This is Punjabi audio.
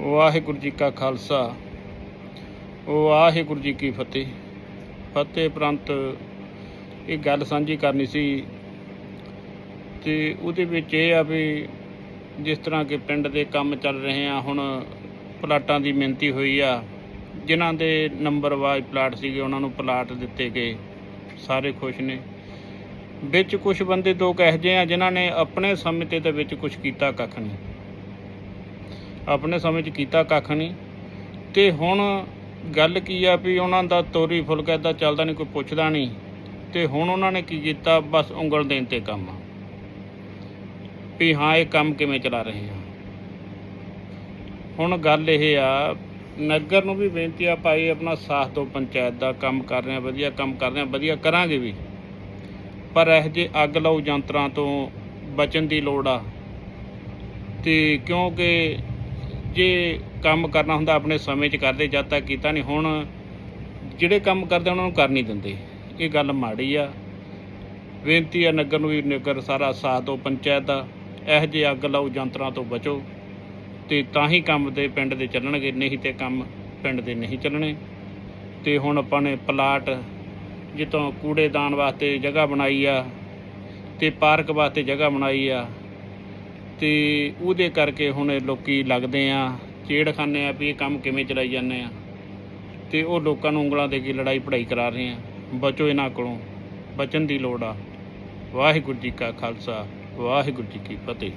ਵਾਹਿਗੁਰੂ ਜੀ ਕਾ ਖਾਲਸਾ। ਵਾਹਿਗੁਰੂ ਜੀ ਕੀ ਫਤਿਹ। ਫਤਿਹ ਪ੍ਰੰਤ ਇਹ ਗੱਲ ਸਾਂਝੀ ਕਰਨੀ ਸੀ ਤੇ ਉਹਦੇ ਵਿੱਚ ਇਹ ਆ ਵੀ ਜਿਸ ਤਰ੍ਹਾਂ ਕਿ ਪਿੰਡ ਦੇ ਕੰਮ ਚੱਲ ਰਹੇ ਆ, ਹੁਣ ਪਲਾਟਾਂ ਦੀ ਮਿਹਨਤੀ ਹੋਈ ਆ, ਜਿਨ੍ਹਾਂ ਦੇ ਨੰਬਰ ਵਾਈਜ਼ ਪਲਾਟ ਸੀਗੇ, ਉਹਨਾਂ ਨੂੰ ਪਲਾਟ ਦਿੱਤੇ ਗਏ। ਸਾਰੇ ਖੁਸ਼ ਨੇ। ਵਿੱਚ ਕੁਝ ਬੰਦੇ ਦੋ ਇਹੋ ਜਿਹੇ ਆ, ਜਿਨ੍ਹਾਂ ਨੇ ਆਪਣੇ ਸਮੇਂ ਤੇ ਦੇ ਵਿੱਚ ਕੁਝ ਕੀਤਾ ਕੱਖ ਨਹੀਂ। ਆਪਣੇ ਸਮੇਂ 'ਚ ਕੀਤਾ ਕੱਖ ਨਹੀਂ। ਤੇ ਹੁਣ ਗੱਲ ਕੀ ਆ ਵੀ ਉਹਨਾਂ ਦਾ ਤੋਰੀ ਫੁਲਕਾ ਏਦਾਂ ਚੱਲਦਾ ਨਹੀਂ, ਕੋਈ ਪੁੱਛਦਾ ਨਹੀਂ। ਤੇ ਹੁਣ ਉਹਨਾਂ ਨੇ ਕੀ ਕੀਤਾ? ਬਸ ਉਂਗਲ ਦੇਣ ਤੇ ਕੰਮ ਆ। ਵੀ ਹਾਂ, ਇਹ ਕੰਮ ਕਿਵੇਂ ਚਲਾ ਰਹੇ ਆ? ਹੁਣ ਗੱਲ ਇਹ ਆ, ਨਗਰ ਨੂੰ ਵੀ ਬੇਨਤੀ ਆ, ਭਾਈ ਆਪਣਾ ਸਾਥ ਤੋਂ ਪੰਚਾਇਤ ਦਾ ਕੰਮ ਕਰ ਰਹੇ ਆ, ਵਧੀਆ ਕੰਮ ਕਰ ਰਹੇ ਆ, ਵਧੀਆ ਕਰਾਂਗੇ ਵੀ। ਪਰ ਇਹ ਜੇ ਅੱਗ ਲਾਊ ਯੰਤਰਾਂ ਤੋਂ ਬਚਣ ਦੀ ਲੋੜ ਆ, ਤੇ ਕਿਉਂਕਿ ਜੇ ਕੰਮ ਕਰਨਾ ਹੁੰਦਾ ਆਪਣੇ ਸਮੇਂ 'ਚ ਕਰਦੇ, ਜਦ ਤੱਕ ਕੀਤਾ ਨਹੀਂ, ਹੁਣ ਜਿਹੜੇ ਕੰਮ ਕਰਦੇ ਉਹਨਾਂ ਨੂੰ ਕਰ ਨਹੀਂ ਦਿੰਦੇ। ਇਹ ਗੱਲ ਮਾੜੀ ਆ। ਬੇਨਤੀ ਆ ਨਗਰ ਨੂੰ ਵੀ, ਨਗਰ ਸਾਰਾ ਸਾਥ ਦਿਓ, ਪੰਚਾਇਤ ਦਾ। ਇਹੋ ਜਿਹੇ ਅੱਗ ਲਾਊ ਯੰਤਰਾਂ ਤੋਂ ਬਚੋ। ਤੇ ਤਾਂ ਹੀ ਕੰਮ ਦੇ ਪਿੰਡ ਦੇ ਚੱਲਣਗੇ, ਨਹੀਂ ਤੇ ਕੰਮ ਪਿੰਡ ਦੇ ਨਹੀਂ ਚੱਲਣੇ। ਤੇ ਹੁਣ ਆਪਾਂ ਨੇ ਪਲਾਟ ਜਿੱਤੋਂ ਕੂੜੇਦਾਨ ਵਾਸਤੇ ਜਗ੍ਹਾ ਬਣਾਈ ਆ ਤੇ ਪਾਰਕ ਵਾਸਤੇ ਜਗ੍ਹਾ ਬਣਾਈ ਆ ਤੇ ਉਹਦੇ ਕਰਕੇ ਹੁਣ ਇਹ ਲੋਕੀ ਲੱਗਦੇ ਆ, ਚੇੜ ਖਾਂਦੇ ਆ ਵੀ ਇਹ ਕੰਮ ਕਿਵੇਂ ਚਲਾਈ ਜਾਂਦੇ ਆ। ਤੇ ਉਹ ਲੋਕਾਂ ਨੂੰ ਉਂਗਲਾਂ ਦੇ ਕੇ ਲੜਾਈ ਪੜਾਈ ਕਰਾ ਰਹੇ ਆ। ਬਚੋ ਇਹਨਾਂ ਕੋਲੋਂ, ਬਚਣ ਦੀ ਲੋੜ ਆ। ਵਾਹਿਗੁਰੂ ਜੀ ਕਾ ਖਾਲਸਾ, ਵਾਹਿਗੁਰੂ ਜੀ ਕੀ ਫਤਿਹ।